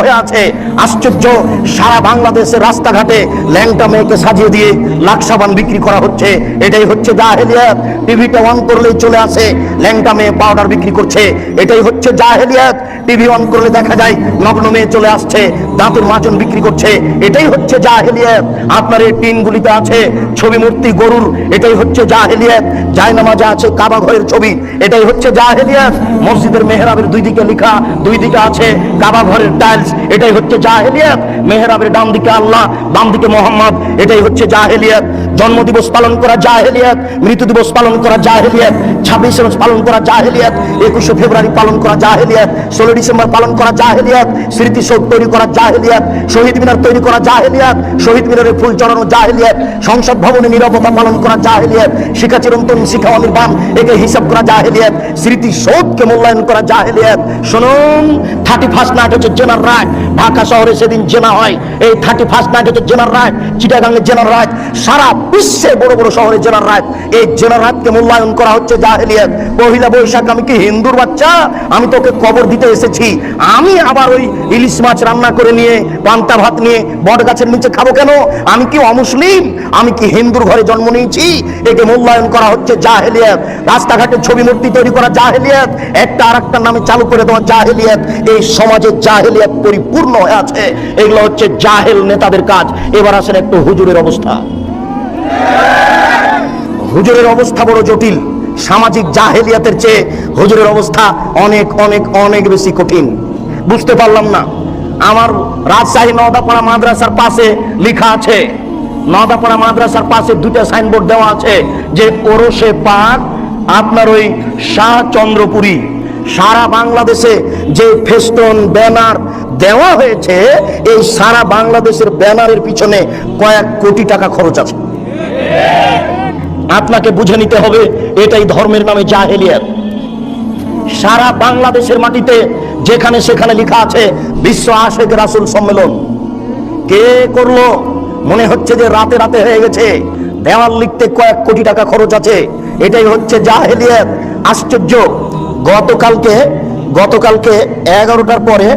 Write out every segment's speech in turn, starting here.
হয়ে আছে। আশ্চর্য, সারা বাংলাদেশের রাস্তাঘাটে ল্যাংটা মেয়েকে সাজিয়ে দিয়ে লাখ বিক্রি করা হচ্ছে। এটাই হচ্ছে জাহেলিয়াত। টিভিটা অন করলেই চলে আসে, ল্যাংটা মেয়ে পাউডার বিক্রি করছে। এটাই হচ্ছে জাহেলিয়াত। টিভি অন করলে দেখা যায় নগ্ন মেয়ে চলে আসছে, দাঁতের মাজন বিক্রি করছে। এটাই হচ্ছে জাহেলিয়াত। আপনার এই টিনগুলিতে আছে ছবি মূর্তি, গরুর। এটাই হচ্ছে জাহেলিয়াত। জায়নামাজে আছে কাবা ঘরের ছবি। এটাই হচ্ছে জাহেলিয়াত। মসজিদের মেহরাবের দুই দিকে লেখা, দুই দিকে আছে কাবা ঘরের টাইলস এটাই হচ্ছে জাহেলিয়াত। মেহরাবের ডান দিকে আল্লাহ বাম দিকে মোহাম্মদ, এটাই হচ্ছে জাহেলিয়াত। জন্মদিবস পালন করা জাহেলিয়াত মৃত্যু দিবস পালন করা জাহেলিয়াত, ছাব্বিশে মার্চ পালন করা জাহেলিয়াত, একুশে ফেব্রুয়ারি পালন করা জাহেলিয়াত, ষোলো ডিসেম্বর পালন করা জাহেলিয়াত, স্মৃতিসৌধ তৈরি করা জাহেলিয়াত, শহীদ মিনার তৈরি করা জাহেলিয়াত, শহীদ মিনারে ফুল চড়ানো জাহেলিয়াত, সংসদ ভবনে নিরবতা পালন করা জাহেলিয়াত শিক্ষা চিরন্তন শিক্ষা অনির্বাণ একে হিসাব করা জাহেলিয়াত, স্মৃতিসৌধকে মূল্যায়ন করা জাহেলিয়াত। শুনুন থার্টি ফার্স্ট নাইট হচ্ছে জেনার রায়। ঢাকা শহরে সেদিন জেনা হয়। এই থার্টি ফার্স্ট নাইট হচ্ছে জেনার রায়। চিটাগাঙ্গে জেনার রায়। সারা বিশ্বে বড় বড় শহরে জেনার রায়। এই জেনার রাতকে মূল্যায়ন করা হচ্ছে জাহেলিয়াত। পহিলা বৈশাখ, আমি কি হিন্দুর বাচ্চা? আমি তোকে কবর দিতে এসেছি। আমি আবার ওই ইলিশ মাছ রান্না করে নিয়ে, পান্তা ভাত নিয়ে বট গাছের নিচে খাব কেন? আমি কি অমুসলিম? আমি কি হিন্দুর ঘরে জন্ম নিয়েছি? একে মূল্যায়ন করা হচ্ছে জাহেলিয়াত। রাস্তাঘাটে ছবি মূর্তি তৈরি করা জাহেলিয়াত। একটা আর নামে চালু করে দেওয়া জাহেলিয়াত। এই সমাজে জাহেলিয়াত পরিপূর্ণ হয়ে আছে। এগুলো হচ্ছে জাহেল নেতাদের কাজ। এবার আসেন একটু হুজুরের অবস্থা। হুজুরের অবস্থা বড় জটিল। সামাজিক জাহেলিয়াতের চেয়ে হুজুরের অবস্থা অনেক অনেক অনেক বেশি কঠিন। বুঝতে পারলাম না। আমার রাজশাহী নওদাপাড়া মাদ্রাসার পাশে লেখা আছে, নওদাপাড়া মাদ্রাসার পাশে দুটো সাইনবোর্ড দেওয়া আছে, যে ওরসে পাক, আপনার ওই শাহ চন্দ্রপুরী। সারা বাংলাদেশে যে ফেস্টন, ব্যানার দেওয়া হয়েছে, এই সারা বাংলাদেশের ব্যানারের পিছনে কয়েক কোটি টাকা খরচ আছে। আপনাকে বুঝে নিতে হবে, এটাই ধর্মের নামে জাহেলিয়াত। সারা বাংলাদেশের মাটিতে যেখানে সেখানে লেখা আছে, বিশ্ব আশেক রাসুল সম্মেলন। কে করল? মনে হচ্ছে যে রাতে রাতে হয়ে গেছে। দেওয়াল লিখতে কয়েক কোটি টাকা খরচ আছে। এটাই হচ্ছে জাহেলিয়াত। আশ্চর্য। গতকালকে গতকালকে এগারোটার পরে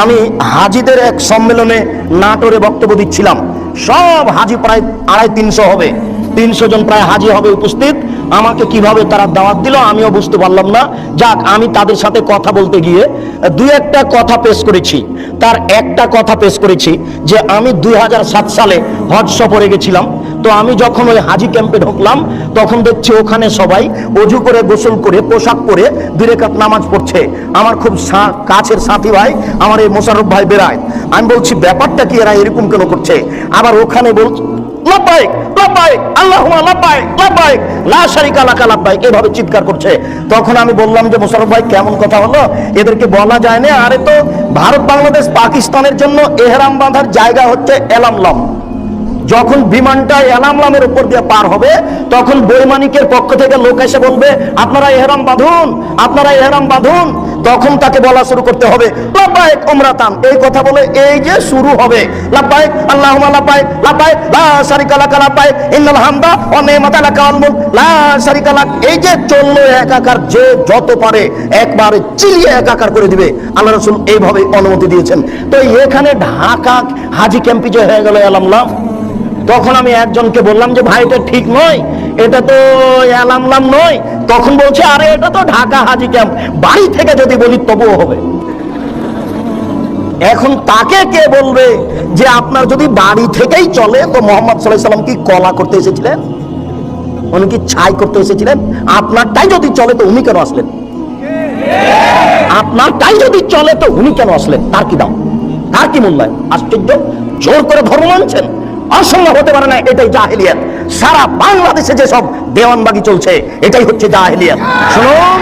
আমি হাজিদের এক সম্মেলনে নাটোরে বক্তব্য দিচ্ছিলাম। সব হাজি প্রায় আড়াই তিনশো হবে। তিনশো জন প্রায় হাজি হবে উপস্থিত। আমাকে কীভাবে তারা দাওয়াত দিল আমিও বুঝতে পারলাম না। যাক, আমি তাদের সাথে কথা বলতে গিয়ে দুই একটা কথা পেশ করেছি। তার একটা কথা পেশ করেছি যে আমি দুই সালে হজ সফরে গেছিলাম। তো আমি যখন ওই হাজি ক্যাম্পে ঢুকলাম, তখন দেখছি ওখানে সবাই অজু করে গোসল করে, পোশাক পরে দুরেকাত নামাজ পড়ছে। আমার খুব কাছের সাথী ভাই, আমার এই মোশারফ ভাই বেড়ায়। আমি বলছি, ব্যাপারটা কি এরা এরকম কেন করছে? আবার ওখানে বল শারিকা লাকা ভাই এভাবে চিৎকার করছে। তখন আমি বললাম যে, মোশারফ ভাই, কেমন কথা হলো? এদেরকে বলা যায় না। আরে তো, ভারত, বাংলাদেশ, পাকিস্তানের জন্য এহরাম বাঁধার জায়গা হচ্ছে এলামলম। যখন বিমানটা এলামলামের উপর দিয়ে পার হবে, তখন বৈমানিকের পক্ষ থেকে লোক এসে বলবে, আপনারা এহরাম বাঁধুন, আপনারা এহরাম বাঁধুন। তখন তাকে বলা শুরু করতে হবে উমরাতান। এই কথা বলে এই যে শুরু হবে লাব্বাইক আল্লাহুম্মা লাব্বাইক লাব্বাইক লা লাব্বাইক ইন্নাল হামদা লা এই যে চলল একাকার, যে যত পারে একবারে চিলিয়ে একাকার করে দিবে। আল্লাহ রাসূল এইভাবে অনুমতি দিয়েছেন। তো এখানে ঢাকা হাজি ক্যাম্পি যে হয়ে গেল এলামলাম তখন আমি একজনকে বললাম যে, ভাই, এটা ঠিক নয়, এটা তো এলামলাম নয়। তখন বলছে, আরে, এটা তো ঢাকা হাজি ক্যাম্প, বাড়ি থেকে যদি বলি তবুও হবে। এখন তাকে কে বলবে যে, আপনার যদি বাড়ি থেকেই চলে? তো মোহাম্মদ সাল্লাম কি কলা করতে এসেছিলেন? উনি কি ছাই করতে এসেছিলেন? আপনারটাই যদি চলে, তো উনি কেন আসলেন? আপনারটাই যদি চলে, তো উনি কেন আসলেন? তার কি দাম? তার কি মূল্যায়ন? আশ্চর্য, জোর করে ধর্ম মানছেন? অসম্ভব হতে পারে না, এটাই জাহেলিয়াত। সারা বাংলাদেশে যে সব দেওয়ানবাগি চলছে, এটাই হচ্ছে জাহেলিয়াত। শুনুন,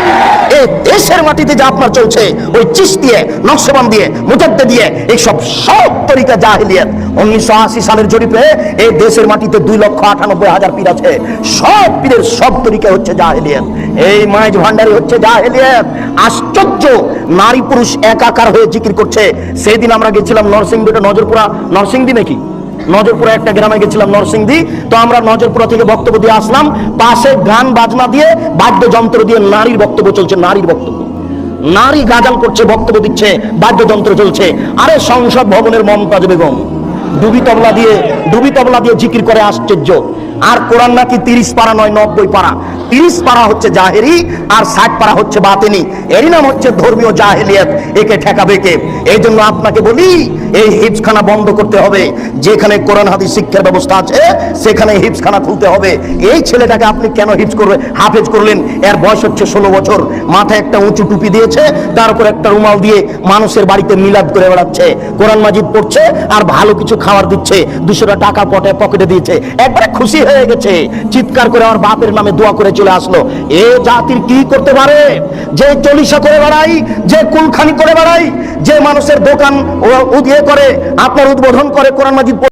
এই দেশের মাটিতে যা আপনার চলছে, ওই চিস দিয়ে, নকশবান দিয়ে, মুজাদ্দে দিয়ে এই সব তরিকা জাহেলিয়াত। উনিশশো আশি সালের জরিপে এই দেশের মাটিতে দুই লক্ষ আটানব্বই হাজার পীর আছে। সব পীরের সব তরিকা হচ্ছে জাহেলিয়াত। এই মাইজ ভান্ডারি হচ্ছে জাহেলিয়াত। আশ্চর্য, নারী পুরুষ একাকার হয়ে জিকির করছে। সেদিন আমরা গেছিলাম নরসিংদী নজরপুরা, নরসিংদী নাকি? নজরপুরা একটা গ্রামে গেছিলাম নরসিংদী। তো আমরা নজরপুরা থেকে বক্তব্য দিয়ে আসলাম। পাশে গান বাজনা দিয়ে বাদ্যযন্ত্র দিয়ে নারীর বক্তব্য চলছে, নারীর বক্তব্য। নারী গাজাল করছে, বক্তব্য দিচ্ছে, বাদ্যযন্ত্র চলছে। আরে সংসদ ভবনের মমতাজ বেগম ডুবি তবলা দিয়ে, ডুবি তবলা দিয়ে জিকির করে আশ্চর্য। আর কোরআন নাকি তিরিশ পারা নয়, নব্বই পারা। তিরিশ পারা হচ্ছে জাহেরি, আর ষাট পারা হচ্ছে বাতেনি। এরই নাম হচ্ছে ধর্মীয় জাহেলিয়াত, একে ঠেকাবে কে? এই জন্য আপনাকে বলি, এই হিপসখানা বন্ধ করতে হবে। যেখানে কোরআন, হাদিস, শিক্ষার ব্যবস্থা আছে, সেখানে হিপসখানা খুলতে হবে। এই ছেলেটাকে আপনি কেন হিপস করবে, হাফেজ করলেন? এর বয়স হচ্ছে ষোলো বছর। মাথায় একটা উঁচু টুপি দিয়েছে, তার উপর একটা রুমাল দিয়ে মানুষের বাড়িতে মিলাদ করে বেড়াচ্ছে। কোরআন মাজিদ পড়ছে, আর ভালো কিছু খাবার দিচ্ছে, দুশোটা টাকা পটে পকেটে দিয়েছে। একবারে খুশি হয়ে গেছে। চিৎকার করে আমার বাপের নামে দোয়া করে চলে আসলো। এ জাতির কি করতে পারে? যে চলিসা করে বেড়াই, যে কুলখানি করে বেড়াই, যে মানুষের দোকান ও করে, আপনার উদ্বোধন করে কোরআন মাজিদ